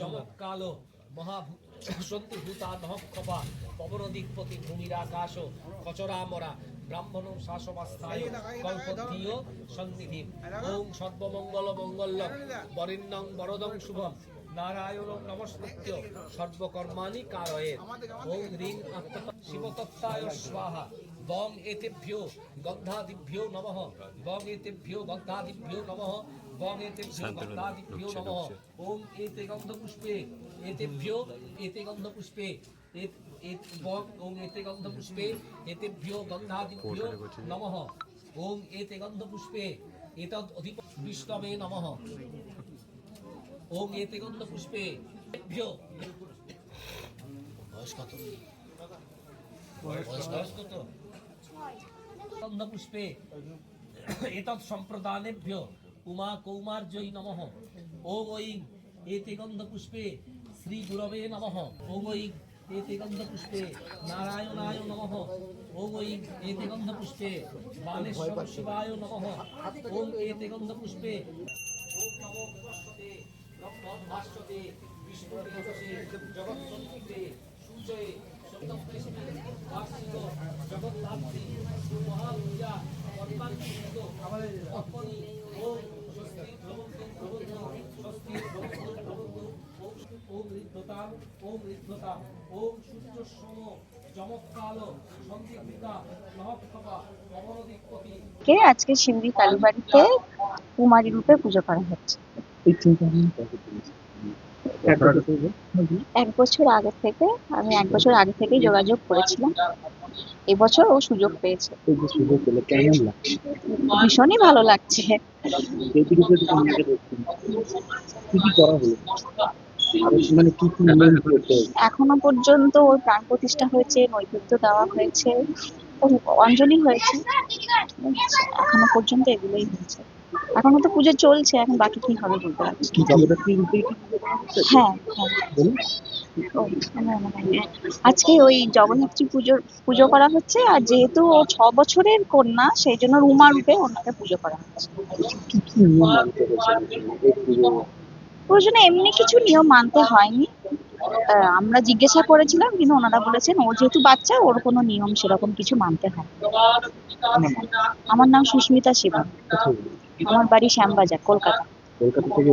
চমৎকালো মহাভূতি ভূতা নহক্ষপা পবনদিকপতি ভূমিরাকাশ, খচরামরা, ব্রাহ্মণ শাসমাস্থায় কল্পতীয় সন্নিধি ওম সর্বমঙ্গল মঙ্গল বরেণ্যং বরদং শুভম। নারায়ণ নমস্কৃত্য সর্বকর্মাণি কারয়ে। ওম রিং আত্ম শিবতত্তায় স্বাহা। বং এতেভ্যো গন্ধাদিভ্যো নমঃ। বং এতেভ্যো গন্ধাদিভ্যো নমঃ। বং এতেভ্যো গন্ধাদিভ্যো নমঃ। ওম এতে গন্ধপুষ্পে। এতেভ্যো এতে গন্ধপুষ্পে। বং ওম এতে গন্ধপুষ্পে। এতেভ্যো গন্ধাদিভ্যো নমঃ। ওম এতে গন্ধপুষ্পে। এতদ অধিপ বিষ্ণবে নমঃ। ওম এতে গন্ধপুষ্পে এতেভ্যো বয়স কত? বয়স কত? গন্ধপুষ্পে এতৎ সম্প্রদানেভ্য উমা কৌমার্যই নমঃ। ওম ঐং এতে গন্ধপুষ্পে শ্রী গুরবে নমঃ। ওম ঐং এতে গন্ধপুষ্পে নারায়ণায় নমঃ। ওম ঐং এতে গন্ধপুষ্পে বালেশ্বর শিবায় নমঃ। ওম এতে গন্ধপুষ্পে ওম নমো কর্মান্বিত অর্পণি ওম কে আজকে শিউরি কালীবাড়িতে কুমারী রূপে পুজো করা হচ্ছে? এক বছর আগে থেকে, আমি এক বছর আগে থেকেই যোগাযোগ করেছিলাম। এবছর ও সুযোগ পেয়েছে। ভীষণই ভালো লাগছে। এখনও পর্যন্ত ওর প্রাণ প্রতিষ্ঠা হয়েছে, নৈবেদ্য দেওয়া হয়েছে, অঞ্জলি হয়েছে। এখনও পর্যন্ত এগুলোই হয়েছে। এখনও তো পুজো চলছে এখন বাকি কি হবে বলতে পারছি? হ্যাঁ হ্যাঁ। আজকে ওই জগন্নাথী পুজোর পুজো করা হচ্ছে আর যেহেতু ও ছ বছরের কন্যা সেই জন্য রুমা রূপে ওনাকে পুজো করা হচ্ছে। প্রয়োজনে এমনি কিছু নিয়ম মানতে হয়নি। আমরা জিজ্ঞাসা করেছিলাম কিন্তু ওনারা বলেছেন ও যেহেতু বাচ্চা ওর কোনো নিয়ম সেরকম কিছু মানতে হয় না। আমার নাম সুস্মিতা শিবা আমার বাড়ি শ্যামবাজার কলকাতা। কলকাতা থেকে